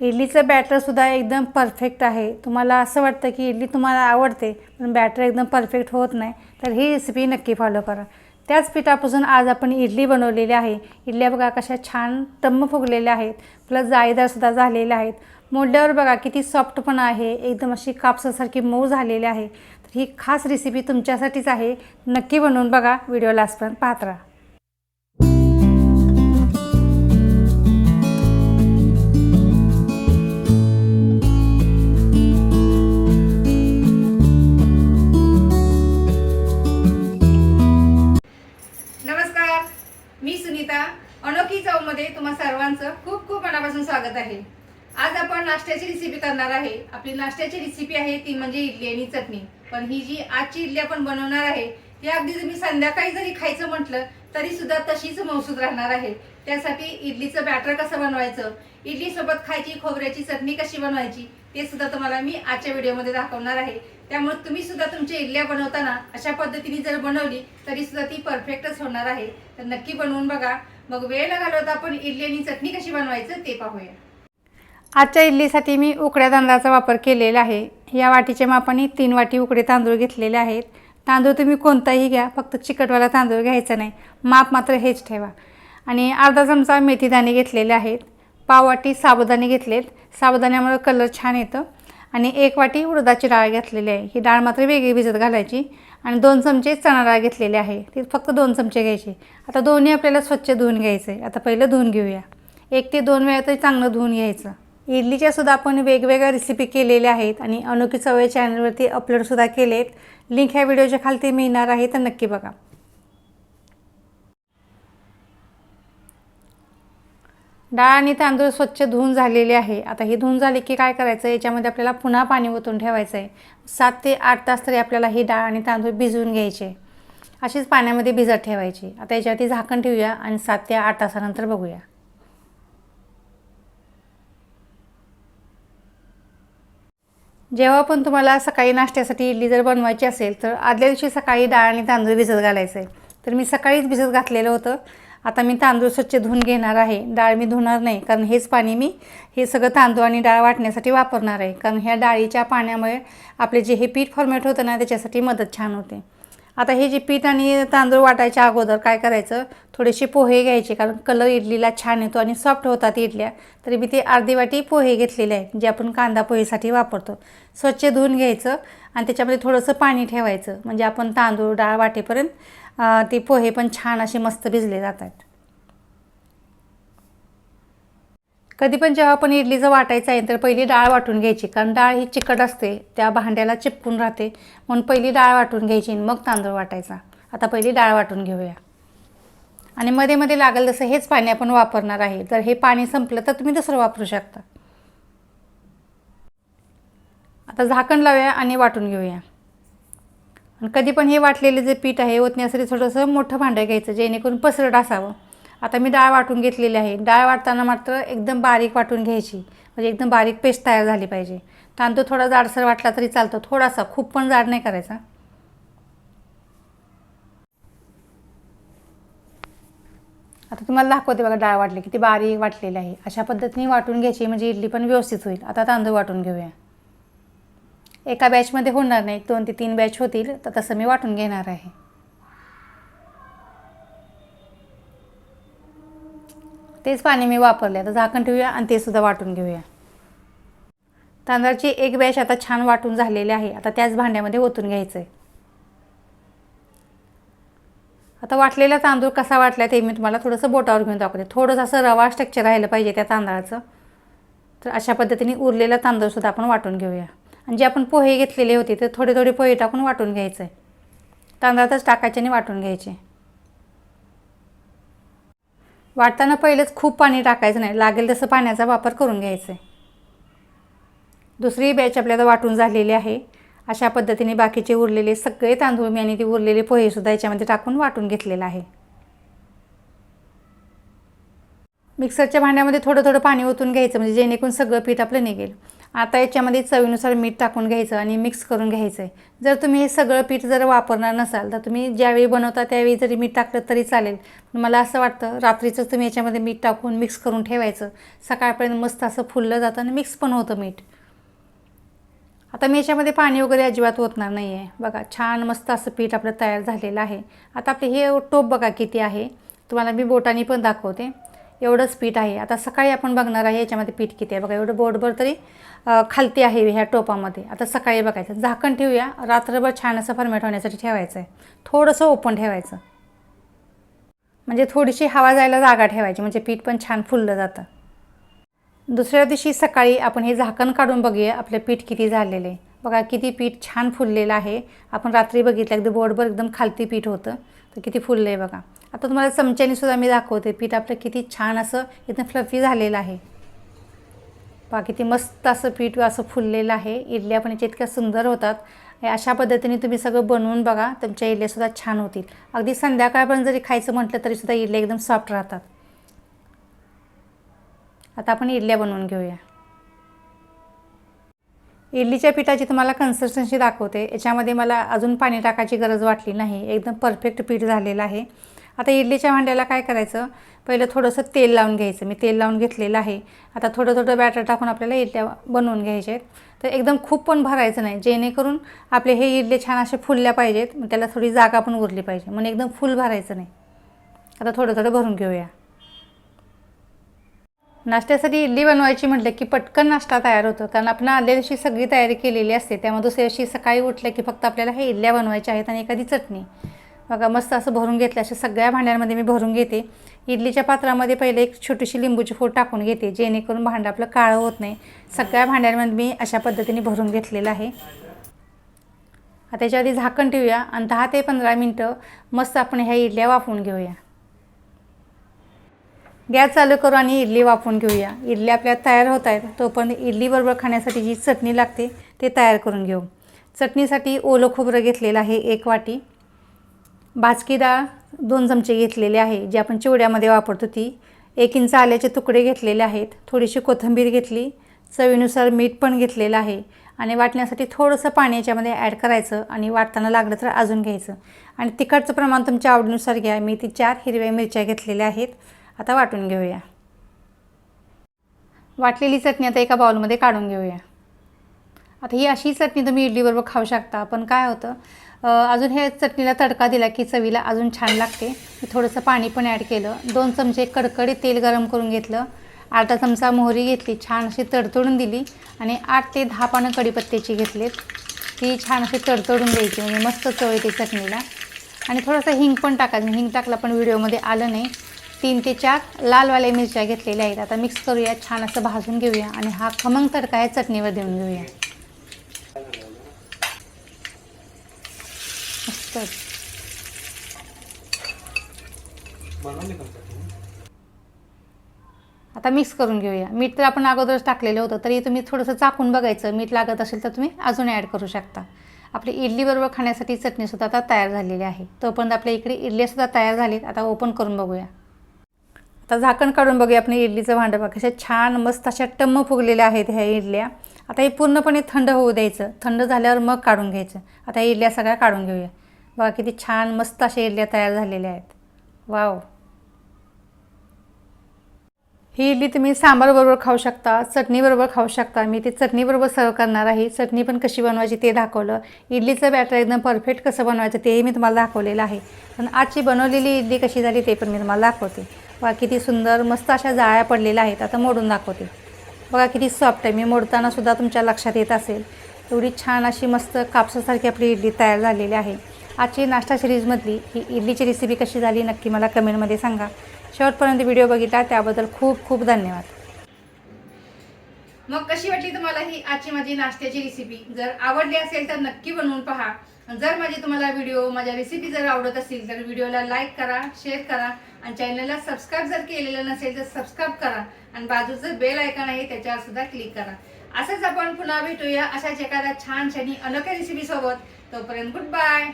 इडलीचं बॅटरसुद्धा एकदम परफेक्ट आहे. तुम्हाला असं वाटतं की इडली तुम्हाला आवडते पण बॅटर एकदम परफेक्ट होत नाही. तर ही रेसिपी नक्की फॉलो करा. त्याच पिठापासून आज आपण इडली बनवलेली आहे. इडल्या बघा कशा छान टम्म फुगलेल्या आहेत प्लस जाळीदारसुद्धा झालेल्या आहेत. मोडल्यावर बघा किती सॉफ्ट पण आहे एकदम अशी कापसासारखी मऊ झालेली आहे. तर ही खास रेसिपी तुमच्यासाठीच आहे. नक्की बनवून बघा व्हिडिओ लास्टपर्यंत पाहत राहा. अनोखी तुम्हा सर्वांचं खूप खूप मनापासून स्वागत आहे. आज आपण नाश्त्याची रेसिपी करणार आहे. आपली नाश्त्याची रेसिपी आहे ती म्हणजे इडली आणि चटणी. पण ही जी आजची इडली आपण बनवणार आहे हे अगदी तुम्ही संध्याकाळी जरी खायचं म्हटलं तरी सुद्धा तशीच मौसूद राहणार आहे. त्यासाठी इडलीचं बॅटर कसं बनवायचं? इडली सोबत खायची खोबऱ्याची चटणी कशी बनवायची? ते सुद्धा तुम्हाला मी आजच्या व्हिडिओमध्ये दाखवणार आहे. त्यामुळे तुम्ही सुद्धा तुमच्या इडल्या बनवताना अशा पद्धतीने जर बनवली तरी सुद्धा ती परफेक्टच होणार आहे. तर नक्की बनवून बघा. मग वेळ न घालवता आपण इडली आणि चटणी कशी बनवायचं ते पाहूया. आजच्या इडलीसाठी मी उकड्या तांदळाचा वापर केलेला आहे. या वाटीच्या मापाने तीन वाटी उकडे तांदूळ घेतलेले आहेत. तांदूळ तुम्ही कोणताही घ्या फक्त चिकटवाला तांदूळ घ्यायचा नाही. माप मात्र हेच ठेवा. आणि अर्धा चमचा मेथीदाणे घेतलेले आहेत. पाव वाटी साबुदाणे घेतलेत. साबुदाण्यामुळे कलर छान येतं. आणि एक वाटी उडदाची डाळ घेतलेली आहे. ही डाळ मात्र वेगळी भिजत घालायची. आणि दोन चमचे चणा डाळ घेतलेली आहे. ती फक्त दोन चमचे घ्यायचे. आता दोन्ही आपल्याला स्वच्छ धुवून घ्यायचे आता पहिलं धुवून घेऊया. एक ते दोन वेळा तरी चांगलं धुवून घ्यायचं. इडलीच्या सुद्धा आपण वेगवेगळ्या रेसिपी केलेल्या आहेत आणि अनोखी चवय चॅनलवरती अपलोडसुद्धा केलेत. लिंक ह्या व्हिडिओच्या खालती मिळणार आहे तर नक्की बघा. डाळ आणि तांदूळ स्वच्छ धुवून झालेले आहे. आता ही धुवून झाली की काय करायचं? याच्यामध्ये आपल्याला पुन्हा पाणी ओतून ठेवायचं आहे सात ते आठ तास तरी आपल्याला ही डाळ आणि तांदूळ भिजवून घ्यायचे. अशीच पाण्यामध्ये भिजत ठेवायची. आता याच्यावरती झाकण ठेवूया आणि सात ते आठ तासानंतर बघूया. जेव्हा पण तुम्हाला सकाळी नाश्त्यासाठी इडली जर बनवायची असेल तर आदल्या दिवशी सकाळी डाळ आणि तांदूळ भिजत घालायचं. आहे तर मी सकाळीच भिजत घातलेलं होतं. आता मी तांदूळ स्वच्छ धुवून घेणार आहे. डाळ मी धुणार नाही कारण हेच पाणी मी हे सगळं तांदूळ आणि डाळ वाटण्यासाठी वापरणार आहे. कारण ह्या डाळीच्या पाण्यामुळे आपले जे हे पीठ फॉर्मेट होतं ना त्याच्यासाठी मदत छान होते. आता हे जे पीठ आणि तांदूळ वाटायच्या अगोदर काय करायचं थोडेसे पोहे घ्यायचे कारण कलर इडलीला छान येतो आणि सॉफ्ट होतात इडल्या. तरी मी ते अर्धी वाटी पोहे घेतलेले आहेत जे आपण कांदा पोहेसाठी वापरतो. स्वच्छ धुवून घ्यायचं आणि त्याच्यामध्ये थोडंसं पाणी ठेवायचं. म्हणजे आपण तांदूळ डाळ वाटेपर्यंत ते पोहे पण छान असे मस्त भिजले जातात. कधी पण जेव्हा आपण इडलीचं वाटायचं आहे तर पहिली डाळ वाटून घ्यायची. कारण डाळ ही चिकट असते त्या भांड्याला चिपकून राहते. म्हणून पहिली डाळ वाटून घ्यायची आणि मग तांदूळ वाटायचा. आता पहिली डाळ वाटून घेऊया. आणि मध्ये मध्ये लागेल तसं हेच पाणी आपण वापरणार आहे. जर हे पाणी संपलं तर तुम्ही दुसरं वापरू शकता. आता झाकण लावूया आणि वाटून घेऊया. आणि कधी पण हे वाटलेले जे पीठ आहे ओतण्यासाठी थोडंसं मोठं भांडं घ्यायचं जेणेकरून पसरट असावं. आता मी डाळ वाटून घेतलेली आहे. डाळ वाटताना मात्र एकदम बारीक वाटून घ्यायची. म्हणजे एकदम बारीक पेस्ट तयार झाली पाहिजे. तांदूळ थोडा जाडसर वाटला तरी चालतो. थोडासा खूप पण जाड नाही करायचा. आता तुम्हाला दाखवते बघा डाळ वाटली किती बारीक वाटलेली आहे. अशा पद्धतीने वाटून घ्यायची. म्हणजे इडली पण व्यवस्थित होईल. आता तांदूळ वाटून घेऊया. एका बॅचमध्ये होणार नाही. दोन ते तीन बॅच होतील. तर तसं मी वाटून घेणार आहे. तेच पाणी मी वापरले. आता झाकण ठेवूया आणि ते सुद्धा वाटून घेऊया. तांदळाची एक बॅच आता छान वाटून झालेली आहे. आता त्याच भांड्यामध्ये ओतून घ्यायचं आहे आता वाटलेला तांदूळ कसा वाटला ते मी तुम्हाला थोडंसं बोटावर घेऊन दाखवते. थोडंसं असं रवा स्ट्रक्चर राहिलं पाहिजे त्या तांदळाचं. तर अशा पद्धतीने उरलेला तांदूळसुद्धा आपण वाटून घेऊया. आणि जे आपण पोहे घेतलेले होते ते थोडे थोडे पोहे टाकून वाटून घ्यायचं आहे तांदळातच टाकायचे आणि वाटून घ्यायचे. वाटताना पहिलेच खूप पाणी टाकायचं नाही. लागेल तसं पाण्याचा वापर करून घ्यायचा आहे दुसरी बॅच आपल्याला वाटून झालेली आहे. अशा पद्धतीने बाकीचे उरलेले सगळे तांदूळ मी आणि ते उरलेले पोहेसुद्धा याच्यामध्ये टाकून वाटून घेतलेलं आहे. मिक्सरच्या भांड्यामध्ये थोडं थोडं पाणी ओतून घ्यायचं म्हणजे जेणेकरून सगळं पीठ आपलं निघेल. आता याच्यामध्ये चवीनुसार मीठ टाकून घ्यायचं आणि मिक्स करून घ्यायचं आहे जर तुम्ही हे सगळं पीठ जर वापरणार नसाल तर तुम्ही ज्यावेळी बनवता त्यावेळी जरी मीठ टाकलं तरी चालेल. पण मला असं वाटतं रात्रीचं तुम्ही याच्यामध्ये मीठ टाकून मिक्स करून ठेवायचं. सकाळपर्यंत मस्त असं फुललं जातं आणि मिक्स पण होतं मीठ. आता मी याच्यामध्ये पाणी वगैरे अजिबात ओतणार नाही आहे बघा छान मस्त असं पीठ आपलं तयार झालेलं आहे. आता आपले हे टोप बघा किती आहे. तुम्हाला मी बोटाने पण दाखवते. एवढंच पीठ आहे. आता सकाळी आपण बघणार आहे याच्यामध्ये पीठ किती आहे. बघा एवढं बोटभर तरी खालती आहे ह्या टोपामध्ये. आता सकाळी बघायचं. झाकण ठेवूया. रात्रभर छान असं फर्मेट होण्यासाठी ठेवायचं आहे थोडंसं ओपन ठेवायचं. म्हणजे थोडीशी हवा जायला जागा ठेवायची. म्हणजे पीठ पण छान फुललं जातं. दुसऱ्या दिवशी सकाळी आपण हे झाकण काढून बघूया. आपलं पीठ किती झालेलं आहे. बघा किती पीठ छान फुललेलं आहे. आपण रात्री बघितलं एकदम बोर्डभर एकदम खालती पीठ होतं. तर किती फुललं आहे बघा. आता तुम्हाला चमच्याने सुद्धा मी दाखवते. पीठ आपलं किती छान असं एकदम फ्लफी झालेलं आहे. पहा किती मस्त असं पीठ असं फुललेलं आहे. इडल्या पण याच्या इतक्या सुंदर होतात. अशा पद्धतीने तुम्ही सगळं बनवून बघा तुमच्या इडल्यासुद्धा छान होतील. अगदी संध्याकाळपर्यंत जरी खायचं म्हटलं तरीसुद्धा इडल्या एकदम सॉफ्ट राहतात. आता आपण इडल्या बनवून घेऊया. इडलीच्या पिठाची तुम्हाला कन्सिस्टन्सी दाखवते. याच्यामध्ये मला अजून पाणी टाकायची गरज वाटली नाही. एकदम परफेक्ट पीठ झालेलं आहे. आता इडलीच्या भांड्याला काय करायचं? पहिलं थोडंसं तेल लावून घ्यायचं. मी तेल लावून घेतलेलं आहे. आता थोडं थोडं बॅटर टाकून आपल्याला इडल्या बनवून घ्यायचे आहेत. तर एकदम खूप पण भरायचं नाही. जेणेकरून आपले हे इडले छान असे फुलल्या पाहिजेत. मग त्याला थोडी जागा पण उरली पाहिजे. म्हणून एकदम फुल भरायचं नाही. आता थोडं थोडं भरून घेऊया. नाश्त्यासाठी इडली बनवायची म्हटलं की पटकन नाश्ता तयार होतो. कारण आपण आदल्या दिवशी सगळी तयारी केलेली असते. त्यामुळे दुसऱ्या दिवशी सकाळी उठलं की फक्त आपल्याला हे इडल्या बनवायच्या आहेत आणि एखादी चटणी. बघा मस्त असं भरून घेतलं. अशा सगळ्या भांड्यांमध्ये मी भरून घेते. इडलीच्या पात्रामध्ये पहिले एक छोटीशी लिंबूची फोड टाकून घेते जेणेकरून भांडं आपलं काळं होत नाही. सगळ्या भांड्यांमध्ये मी अशा पद्धतीने भरून घेतलेलं आहे. आता त्याच्या आधी झाकण ठेवूया आणि दहा ते पंधरा मिनटं मस्त आपण ह्या इडल्या वाफवून घेऊया. गॅस चालू करू आणि इडली वाफवून घेऊया. इडली आपल्या तयार होत आहेत तोपर्यंत इडलीबरोबर खाण्यासाठी जी चटणी लागते ते तयार करून घेऊ. चटणीसाठी ओलं खोबरं घेतलेलं आहे एक वाटी. भाजकी डाळ दोन चमचे घेतलेले आहे जी आपण चिवड्यामध्ये वापरतो ती. एक इंच आल्याचे तुकडे घेतलेले आहेत थोडीशी कोथिंबीर घेतली चवीनुसार मीठ पण घेतलेलं आहे आणि वाटण्यासाठी थोडंसं पाणी याच्यामध्ये ॲड करायचं आणि वाटताना लागलं तर अजून घ्यायचं. आणि तिखटचं प्रमाण तुमच्या आवडीनुसार घ्या मी ती चार हिरव्या मिरच्या घेतलेल्या आहेत. आता वाटून घेऊया. वाटलेली चटणी आता एका बाउलमध्ये काढून घेऊया. आता ही अशी चटणी तुम्ही इडलीबरोबर खाऊ शकता पण काय होतं अजून हे चटणीला तडका दिला की चवीला अजून छान लागते. मी थोडंसं पाणी पण ॲड केलं. दोन चमचे कडकडीत तेल गरम करून घेतलं. अर्धा चमचा मोहरी घेतली छान अशी तडतडून दिली आणि आठ ते दहा पानं कढीपत्त्याची घेतलीत. ती छान अशी तडतडून द्यायची म्हणजे मस्त चव येते चटणीला. आणि थोडंसं हिंग पण टाकायचं हिंग टाकला पण व्हिडिओमध्ये आलं नाही. तीन ते चार लालवाल्या मिरच्या घेतलेल्या आहेत. आता मिक्स करूया छान असं भाजून घेऊया आणि हा खमंग तडका आहे चटणीवर देऊन घेऊया. असतात. आता मिक्स करून घेऊया. मीठ तर आपण अगोदरच टाकलेलं होतं तरी तुम्ही थोडंसं चाकून बघायचं. मीठ लागत असेल तर तुम्ही अजून ॲड करू शकता. आपली इडलीबरोबर खाण्यासाठी चटणीसुद्धा आता तयार झालेली आहे. तोपर्यंत आपल्या इकडे इडल्यासुद्धा तयार झालीत. आता ओपन करून बघूया. आता झाकण काढून बघूया आपण इडलीचं भांडं. बघा कशा छान मस्त अशा टम्म फुगलेल्या आहेत ह्या इडल्या. आता हे पूर्णपणे थंड होऊ द्यायचं. थंड झाल्यावर मग काढून घ्यायचं. आता या इडल्या सगळ्या काढून घेऊया. बघा किती छान मस्त अशा इडल्या तयार झालेल्या आहेत. वाव. ही इडली तुम्ही सांबारबरोबर खाऊ शकता चटणीबरोबर खाऊ शकता. मी ती चटणीबरोबर सर्व करणार आहे. चटणी पण कशी बनवायची ते दाखवलं. इडलीचं बॅटर एकदम परफेक्ट कसं बनवायचं तेही मी तुम्हाला दाखवलेलं आहे. पण आजची बनवलेली इडली कशी झाली ते पण मी तुम्हाला दाखवते. बघा किती सुंदर मस्त अशा जाळ्या पडलेल्या आहेत. आता मोडून दाखवते. बघा किती सॉफ्ट आहे. मी मोडतानासुद्धा तुमच्या लक्षात येत असेल. एवढी छान अशी मस्त कापसासारखी आपली इडली तयार झालेली आहे. आजची नाश्ता सिरीजमधली ही इडलीची रेसिपी कशी झाली नक्की मला कमेंटमध्ये सांगा. शेवटपर्यंत व्हिडिओ बघितला त्याबद्दल खूप खूप धन्यवाद. मग कशी वाटली तुम्हाला ही आजची माझी नाश्त्याची रेसिपी जर आवडली असेल तर नक्की बनवून पहा. जर माझी तुम्हाला व्हिडिओ माझ्या रेसिपी जर आवडत असतील तर व्हिडिओला लाईक करा शेअर करा आणि चॅनलला सबस्क्राईब जर केलेलं नसेल तर सबस्क्राईब करा आणि बाजूचं बेल आयकॉन आहे त्याच्यावर सुद्धा क्लिक करा. असंच आपण पुन्हा भेटूया अशाच एखाद्या छान छानी अनोख्या रेसिपीसोबत तोपर्यंत गुड बाय